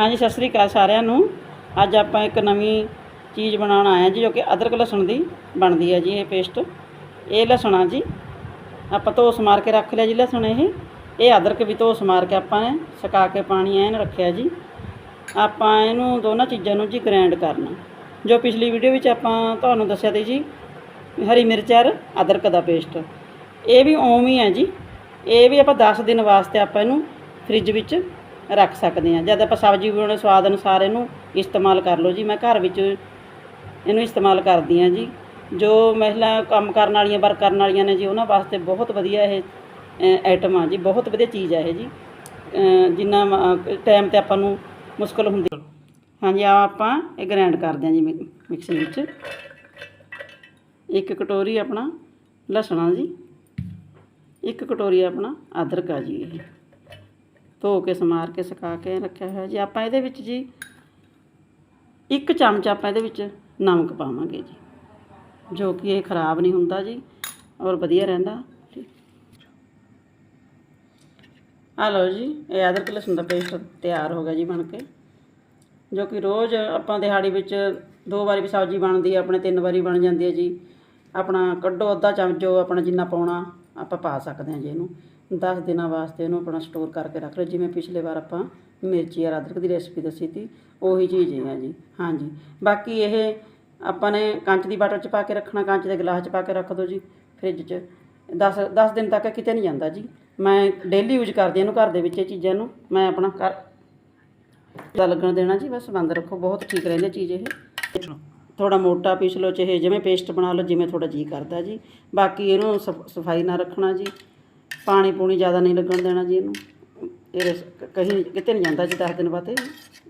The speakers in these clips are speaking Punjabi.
ਹਾਂਜੀ, ਸਤਿ ਸ੍ਰੀ ਅਕਾਲ ਸਾਰਿਆਂ ਨੂੰ। ਅੱਜ ਆਪਾਂ ਇੱਕ ਨਵੀਂ ਚੀਜ਼ ਬਣਾਉਣ ਆਏ ਹਾਂ ਜੀ, ਜੋ ਕਿ ਅਦਰਕ ਲਸਣ ਦੀ ਬਣਦੀ ਹੈ ਜੀ ਇਹ ਪੇਸਟ ਇਹ ਲਸਣ ਆ ਜੀ, ਆਪਾਂ ਧੋ ਸਮਾਰ ਕੇ ਰੱਖ ਲਿਆ ਜੀ ਲਸਣ ਇਹ। ਇਹ ਅਦਰਕ ਵੀ ਧੋ ਸਮਾਰ ਕੇ ਆਪਾਂ ਨੇ ਸੁਕਾ ਕੇ ਪਾਣੀ ਐਨ ਰੱਖਿਆ ਜੀ। ਆਪਾਂ ਇਹਨੂੰ ਦੋਨਾਂ ਚੀਜ਼ਾਂ ਨੂੰ ਜੀ ਗ੍ਰਾਈਂਡ ਕਰਨਾ। ਜੋ ਪਿਛਲੀ ਵੀਡੀਓ ਵਿੱਚ ਆਪਾਂ ਤੁਹਾਨੂੰ ਦੱਸਿਆ ਤੇ ਜੀ, ਹਰੀ ਮਿਰਚ ਔਰ ਅਦਰਕ ਦਾ ਪੇਸਟ ਇਹ ਵੀ ਉਵੇਂ ਹੀ ਹੈ ਜੀ। ਇਹ ਵੀ ਆਪਾਂ 10 ਦਿਨ ਵਾਸਤੇ ਆਪਾਂ ਇਹਨੂੰ ਫ੍ਰਿਜ ਵਿੱਚ ਰੱਖ ਸਕਦੇ ਹਾਂ। ਜਦ ਆਪਾਂ ਸਬਜ਼ੀ ਬਣਾਉਣੇ ਸਵਾਦ ਅਨੁਸਾਰ ਇਹਨੂੰ ਇਸਤੇਮਾਲ ਕਰ ਲਓ ਜੀ। ਮੈਂ ਘਰ ਵਿੱਚ ਇਹਨੂੰ ਇਸਤੇਮਾਲ ਕਰਦੀ ਹਾਂ ਜੀ। ਜੋ ਮਹਿਲਾ ਕੰਮ ਕਰਨ ਵਾਲੀਆਂ ਵਰਕ ਕਰਨ ਵਾਲੀਆਂ ਨੇ ਜੀ, ਉਹਨਾਂ ਵਾਸਤੇ ਬਹੁਤ ਵਧੀਆ ਇਹ ਆਈਟਮ ਆ ਜੀ। ਬਹੁਤ ਵਧੀਆ ਚੀਜ਼ ਆ ਇਹ ਜੀ। ਜਿੰਨਾ ਟਾਈਮ ਤੇ ਆਪਾਂ ਨੂੰ ਮੁਸ਼ਕਲ ਹੁੰਦੀ ਹਾਂਜੀ ਆ ਆਪਾਂ ਇਹ ਗ੍ਰਾਈਂਡ ਕਰਦੇ ਹਾਂ ਜੀ ਮਿ- ਮਿਕਸੀ ਵਿੱਚ। ਇੱਕ ਕਟੋਰੀ ਆਪਣਾ ਲਸਣ ਆ ਜੀ। ਇੱਕ ਕਟੋਰੀ ਆਪਣਾ ਅਦਰਕ ਆ ਜੀ ਇਹ। ਧੋ ਕੇ, ਸਮਾਰ ਕੇ, ਸੁਕਾ ਕੇ ਰੱਖਿਆ ਹੋਇਆ ਜੀ। ਆਪਾਂ ਇਹਦੇ ਵਿੱਚ ਜੀ ਇੱਕ ਚਮਚ ਆਪਾਂ ਇਹਦੇ ਵਿੱਚ ਨਮਕ ਪਾਵਾਂਗੇ ਜੀ, ਜੋ ਕਿ ਇਹ ਖਰਾਬ ਨਹੀਂ ਹੁੰਦਾ ਜੀ ਔਰ ਵਧੀਆ ਰਹਿੰਦਾ। ਠੀਕ ਆ ਲਓ ਜੀ, ਇਹ ਅਦਰਕ ਲਸਣ ਦਾ ਪੇਸਟ ਤਿਆਰ ਹੋ ਗਿਆ ਜੀ ਬਣ ਕੇ, ਜੋ ਕਿ ਰੋਜ਼ ਆਪਾਂ ਦਿਹਾੜੀ ਵਿੱਚ ਦੋ ਵਾਰੀ ਵੀ ਸਬਜ਼ੀ ਬਣਦੀ ਹੈ ਆਪਣੇ ਤਿੰਨ ਵਾਰੀ ਬਣ ਜਾਂਦੀ ਹੈ ਜੀ। ਆਪਣਾ ਕੱਢੋ ਅੱਧਾ ਚਮਚ ਜੋ ਆਪਣਾ ਜਿੰਨਾ ਪਾਉਣਾ। ਆਪਾਂ ਪਾ ਸਕਦੇ ਹਾਂ ਜੀ ਇਹਨੂੰ। 10 ਦਿਨਾਂ ਵਾਸਤੇ ਇਹਨੂੰ ਆਪਣਾ ਸਟੋਰ ਕਰਕੇ ਰੱਖ ਲਓ। ਜਿਵੇਂ ਪਿਛਲੇ ਵਾਰ ਆਪਾਂ ਮਿਰਚੀ ਔਰ ਅਦਰਕ ਦੀ ਰੈਸਪੀ ਦੱਸੀ ਸੀ, ਉਹੀ ਚੀਜ਼ ਹੈ ਜੀ। ਹਾਂਜੀ। ਬਾਕੀ ਇਹ ਆਪਾਂ ਨੇ ਕੰਚ ਦੀ ਬਾਟਲ 'ਚ ਪਾ ਕੇ ਰੱਖਣਾ, ਕੰਚ ਦੇ ਗਲਾਸ 'ਚ ਪਾ ਕੇ ਰੱਖ ਦਿਓ ਜੀ ਫ੍ਰਿਜ 'ਚ। 10 10 ਦਿਨ ਤੱਕ ਕਿਤੇ ਨਹੀਂ ਜਾਂਦਾ ਜੀ। ਮੈਂ ਡੇਲੀ ਯੂਜ਼ ਕਰਦੀ ਇਹਨੂੰ ਘਰ ਦੇ ਵਿੱਚ ਇਹ ਚੀਜ਼ਾਂ ਨੂੰ। ਮੈਂ ਆਪਣਾ ਘਰ ਦਾ ਲੱਗਣ ਦੇਣਾ ਜੀ। ਬਸ ਬੰਦ ਰੱਖੋ। ਬਹੁਤ ਠੀਕ ਰਹਿੰਦੀ ਚੀਜ਼ ਇਹ। ਥੋੜਾ ਮੋਟਾ ਪੀਸ ਲਓ, ਚਾਹੇ ਜਿਵੇਂ ਪੇਸਟ ਬਣਾ ਲਓ, ਜਿਵੇਂ ਤੁਹਾਡਾ ਜੀ ਕਰਦਾ ਜੀ। ਬਾਕੀ ਇਹਨੂੰ ਸਫ- ਸਫ਼ਾਈ ਨਾਲ ਰੱਖਣਾ ਜੀ। ਪਾਣੀ ਪੂਣੀ ਜ਼ਿਆਦਾ ਨਹੀਂ ਲੱਗਣ ਦੇਣਾ ਜੀ ਇਹਨੂੰ। ਇਹ ਰਸ- ਕਹੀਂ ਕਿਤੇ ਨਹੀਂ ਜਾਂਦਾ ਜੀ 10 ਦਿਨ ਬਾਅਦ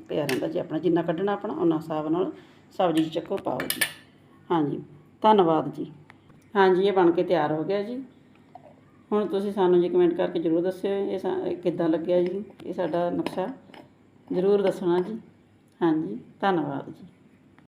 ਪਿਆ ਰਹਿੰਦਾ ਜੀ ਆਪਣਾ। ਜਿੰਨਾ ਕੱਢਣਾ ਆਪਣਾ ਉਹਨਾਂ ਹਿਸਾਬ ਨਾਲ ਸਬਜ਼ੀ 'ਚ ਚੱਕੋ ਪਾਓ ਜੀ। ਹਾਂਜੀ, ਧੰਨਵਾਦ ਜੀ। ਹਾਂਜੀ, ਇਹ ਬਣ ਕੇ ਤਿਆਰ ਹੋ ਗਿਆ ਜੀ। ਹੁਣ ਤੁਸੀਂ ਸਾਨੂੰ ਜੀ ਕਮੈਂਟ ਕਰਕੇ ਜ਼ਰੂਰ ਦੱਸਿਓ, ਇਹ ਸਾ- ਇਹ ਕਿੱਦਾਂ ਲੱਗਿਆ ਜੀ, ਇਹ ਸਾਡਾ ਨਕਸ਼ਾ। ਜ਼ਰੂਰ ਦੱਸਣਾ ਜੀ। ਹਾਂਜੀ, ਧੰਨਵਾਦ ਜੀ।